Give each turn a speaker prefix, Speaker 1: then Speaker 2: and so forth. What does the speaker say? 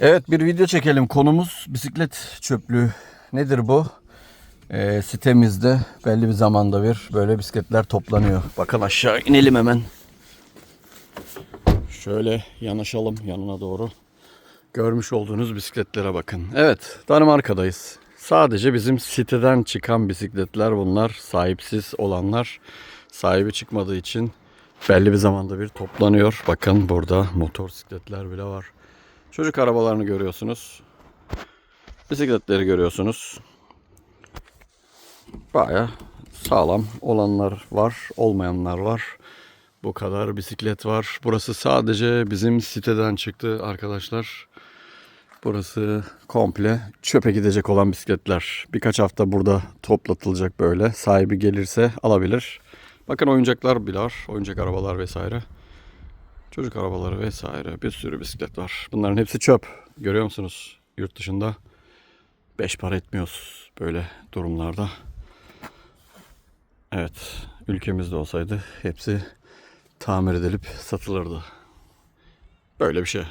Speaker 1: Evet bir video çekelim. Konumuz bisiklet çöplüğü. Nedir bu? Ee, sitemizde belli bir zamanda bir böyle bisikletler toplanıyor. Bakın aşağı inelim hemen. Şöyle yanaşalım yanına doğru. Görmüş olduğunuz bisikletlere bakın. Evet Danimarka'dayız. Sadece bizim siteden çıkan bisikletler bunlar. Sahipsiz olanlar sahibi çıkmadığı için belli bir zamanda bir toplanıyor. Bakın burada motosikletler bile var. Çocuk arabalarını görüyorsunuz. Bisikletleri görüyorsunuz. Baya sağlam olanlar var, olmayanlar var. Bu kadar bisiklet var. Burası sadece bizim siteden çıktı arkadaşlar. Burası komple çöpe gidecek olan bisikletler. Birkaç hafta burada toplatılacak böyle. Sahibi gelirse alabilir. Bakın oyuncaklar bile var. Oyuncak arabalar vesaire. Çocuk arabaları vesaire. Bir sürü bisiklet var. Bunların hepsi çöp. Görüyor musunuz? Yurt dışında beş para etmiyoruz böyle durumlarda. Evet. Ülkemizde olsaydı hepsi tamir edilip satılırdı. Böyle bir şey.